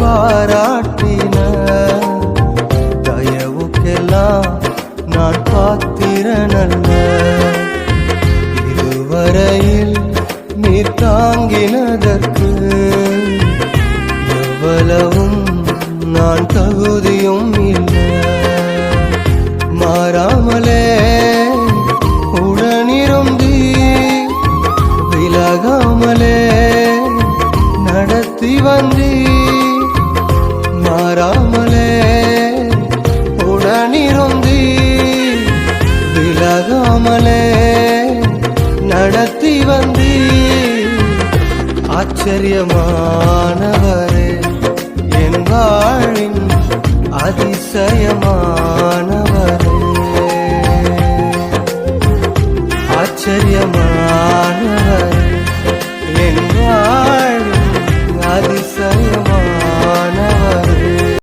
பாராட்டின தயவுக்கெல்லாம் நான் பாத்திரனல்ல இதுவரையில் நீர் தாங்கினதற்கு எவ்வளவும் நான் தகுதியும் இல்லை. மாறாமலே உடனிருந்தி விலகாமலே நடத்தி மாறாமலே உடனிருந்தி விலகாமலே நடத்தி வந்தி ஆச்சரியமானவரே என் வாழின் அதிசயமானவரே. ஆச்சரியமானவரே.